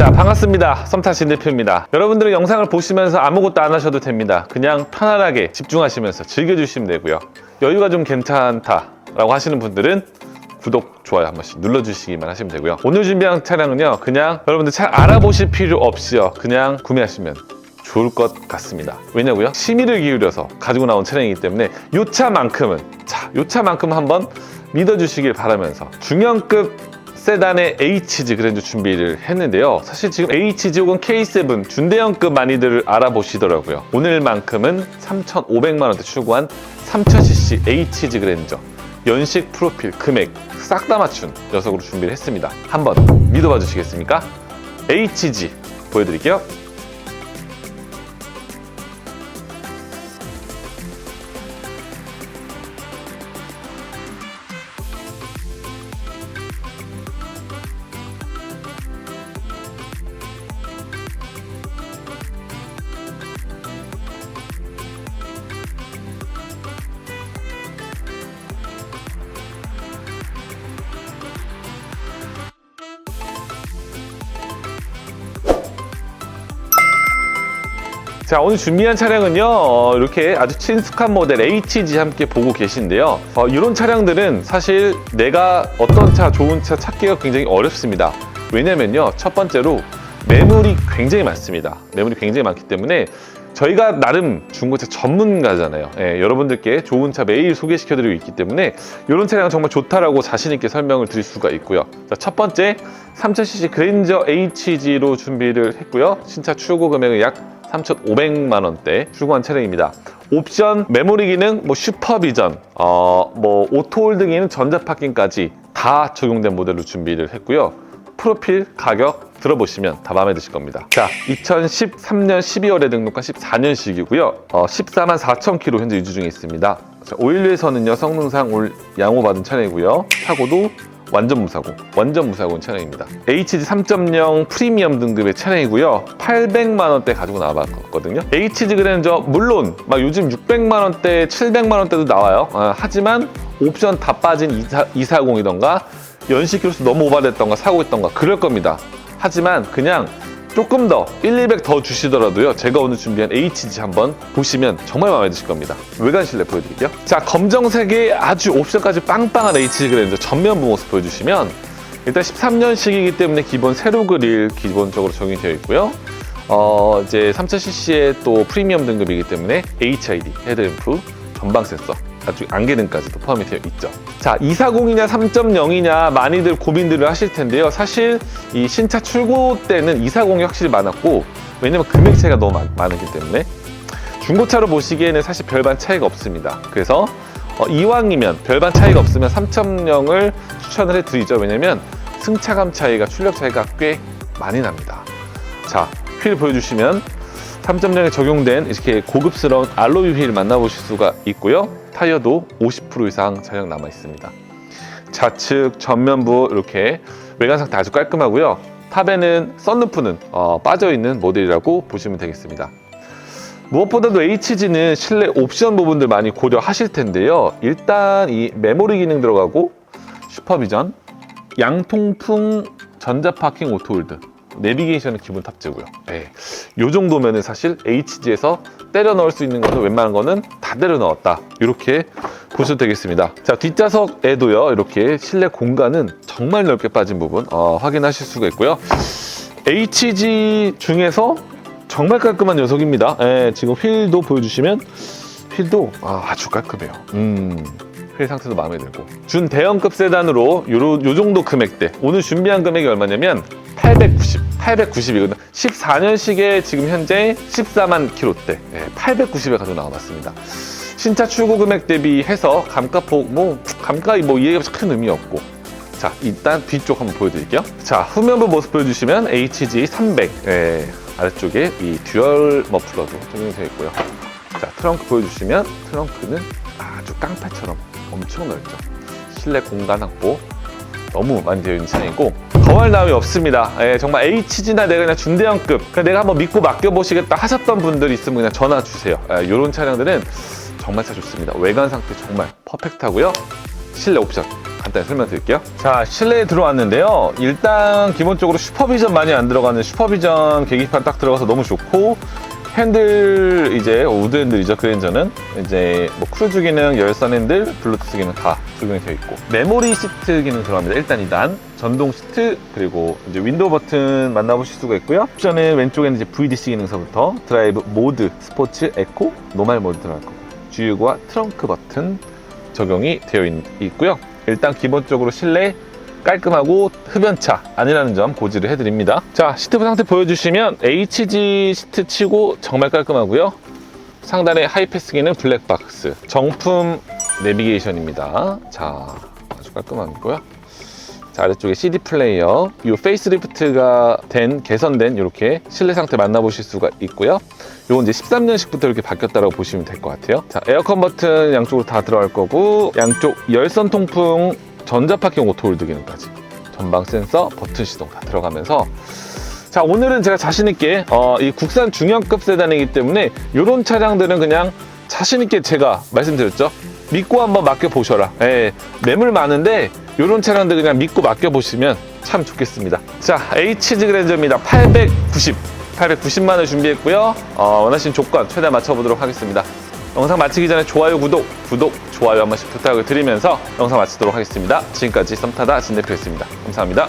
자 반갑습니다. 썸타신 대표입니다. 여러분들은 영상을 보시면서 아무것도 안 하셔도 됩니다. 그냥 편안하게 집중하시면서 즐겨주시면 되고요. 여유가 좀 괜찮다 라고 하시는 분들은 구독, 좋아요 한 번씩 눌러주시기만 하시면 되고요. 오늘 준비한 차량은요 그냥 여러분들 잘 알아보실 필요 없이요 그냥 구매하시면 좋을 것 같습니다. 왜냐고요? 심의를 기울여서 가지고 나온 차량이기 때문에 요 차만큼은 자, 요 차만큼 한번 믿어주시길 바라면서 중형급 세단의 HG 그랜저 준비를 했는데요. 사실 지금 HG 혹은 K7 준대형급 많이들 알아보시더라고요. 오늘만큼은 3,500만 원대 추구한 3,000cc HG 그랜저 연식 프로필 금액 싹 다 맞춘 녀석으로 준비를 했습니다. 한번 믿어봐 주시겠습니까? HG 보여드릴게요. 자 오늘 준비한 차량은요 어, 이렇게 아주 친숙한 모델 HG 함께 보고 계신데요. 어, 이런 차량들은 사실 내가 어떤 차 좋은 차 찾기가 굉장히 어렵습니다. 왜냐면요 첫 번째로 매물이 굉장히 많습니다. 매물이 굉장히 많기 때문에 저희가 나름 중고차 전문가잖아요 예, 여러분들께 좋은 차 매일 소개시켜 드리고 있기 때문에 이런 차량은 정말 좋다라고 자신 있게 설명을 드릴 수가 있고요 자, 첫 번째 3000cc 그랜저 HG로 준비를 했고요 신차 출고 금액은 약 3,500만 원대 출고한 차량입니다. 옵션, 메모리 기능, 뭐 슈퍼비전, 어, 뭐 오토홀드 기능, 전자 파킹까지 다 적용된 모델로 준비를 했고요. 프로필, 가격 들어보시면 다 마음에 드실 겁니다. 자, 2013년 12월에 등록한 14년식이고요. 어, 14만 4천 킬로 현재 유지 중에 있습니다. 자, 오일류에서는요 성능상 올 양호받은 차량이고요. 사고도 완전 무사고, 완전 무사고인 차량입니다. HG 3.0 프리미엄 등급의 차량이고요. 800만 원대 가지고 나와봤거든요. HG 그랜저 물론 막 요즘 600만 원대, 700만 원대도 나와요. 아, 하지만 옵션 다 빠진 240이던가 연식 키로수 너무 오바됐던가 사고 있던가 그럴 겁니다. 하지만 그냥 조금 더 1, 200 더 주시더라도요. 제가 오늘 준비한 HG 한번 보시면 정말 마음에 드실 겁니다. 외관 실내 보여드릴게요. 자, 검정색의 아주 옵션까지 빵빵한 HG 그랜저 전면부 모습 보여주시면 일단 13년식이기 때문에 기본 세로 그릴 기본적으로 적용이 되어 있고요. 어, 이제 3000cc의 또 프리미엄 등급이기 때문에 HID, 헤드 램프, 전방 센서, 아주 안개등까지도 포함이 되어 있죠. 자, 240이냐 3.0이냐 많이들 고민들을 하실 텐데요. 사실 이 신차 출고 때는 240이 확실히 많았고 왜냐면 금액 차이가 너무 많, 많기 때문에 중고차로 보시기에는 사실 별반 차이가 없습니다. 그래서 어, 이왕이면 별반 차이가 없으면 3.0을 추천을 해드리죠. 왜냐면 승차감 차이가 출력 차이가 꽤 많이 납니다. 자, 휠 보여주시면 3.0에 적용된 이렇게 고급스러운 알로이 휠 만나보실 수가 있고요. 타이어도 50% 이상 잔량 남아 있습니다. 좌측, 전면부 이렇게 외관 상태 아주 깔끔하고요. 탑에는 썬루프는 어, 빠져 있는 모델이라고 보시면 되겠습니다. 무엇보다도 HG는 실내 옵션 부분들 많이 고려하실 텐데요. 일단 이 메모리 기능 들어가고 슈퍼비전, 양통풍 전자 파킹 오토홀드, 내비게이션은 기본 탑재고요. 네. 요 정도면은 사실 HG에서 때려 넣을 수 있는 거는 웬만한 거는 다 때려 넣었다. 이렇게 보셔도 되겠습니다. 자, 뒷좌석에도요, 이렇게 실내 공간은 정말 넓게 빠진 부분 어, 확인하실 수가 있고요. HG 중에서 정말 깔끔한 녀석입니다. 예, 지금 휠도 보여주시면 휠도 아, 주 깔끔해요. 음, 휠 상태도 마음에 들고 준 대형급 세단으로 요, 요 정도 금액대 오늘 준비한 금액이 얼마냐면 890, 890이거든요. 14년식에 지금 현재 14만 킬로대, 예, 890에 가지고 나와봤습니다. 신차 출고 금액 대비해서 감가폭, 뭐, 감가이 뭐 이해가 큰 의미 없고. 자, 일단 뒤쪽 한번 보여드릴게요. 자, 후면부 모습 보여주시면 HG 300, 예, 아래쪽에 이 듀얼 머플러도 적용되어 있고요. 자, 트렁크 보여주시면 트렁크는 아주 깡패처럼 엄청 넓죠. 실내 공간 확보 너무 많이 되어 있는 차량이고 더할 나위 없습니다. 예, 정말 HG나 내가 그냥 중대형급 그냥 내가 한번 믿고 맡겨보시겠다 하셨던 분들 있으면 그냥 전화 주세요. 이런 차량들은 정말 차 좋습니다. 외관 상태 정말 퍼펙트하고요. 실내 옵션 간단히 설명드릴게요. 자, 실내에 들어왔는데요. 일단 기본적으로 슈퍼비전 많이 안 들어가는 슈퍼비전 계기판 딱 들어가서 너무 좋고 핸들 이제 우드 핸들이죠 그랜저는 이제 뭐 크루즈 기능, 열선 핸들, 블루투스 기능 다 적용이 되어 있고 메모리 시트 기능 들어갑니다. 일단 2단 전동 시트 그리고 이제 윈도우 버튼 만나보실 수가 있고요. 옵션은 왼쪽에는 이제 VDC 기능서부터 드라이브 모드, 스포츠, 에코, 노말 모드 들어갈 거고 주유구와 트렁크 버튼 적용이 되어 있, 있고요. 일단 기본적으로 실내 깔끔하고 흡연차 아니라는 점 고지를 해드립니다. 자, 시트부 상태 보여주시면 HG 시트 치고 정말 깔끔하고요. 상단에 하이패스 기능 블랙박스, 정품 내비게이션입니다. 자, 아주 깔끔하고요. 자, 아래쪽에 CD 플레이어, 이 페이스리프트가 된, 개선된 이렇게 실내 상태 만나보실 수가 있고요. 요건 이제 13년식부터 이렇게 바뀌었다고 보시면 될 것 같아요. 자, 에어컨 버튼 양쪽으로 다 들어갈 거고, 양쪽 열선 통풍 전자파킹 오토 홀드 기능까지. 전방 센서, 버튼 시동 다 들어가면서. 자 오늘은 제가 자신 있게 어, 이 국산 중형급 세단이기 때문에 이런 차량들은 그냥 자신 있게 제가 말씀드렸죠. 믿고 한번 맡겨 보셔라. 예, 매물 많은데 이런 차량들 그냥 믿고 맡겨 보시면 참 좋겠습니다. 자 HG 그랜저입니다. 890 890만 원 준비했고요. 어, 원하신 조건 최대한 맞춰보도록 하겠습니다 영상 마치기 전에 좋아요 구독 구독 좋아요 한 번씩 부탁을 드리면서 영상 마치도록 하겠습니다. 지금까지 썸타다 진대표였습니다. 감사합니다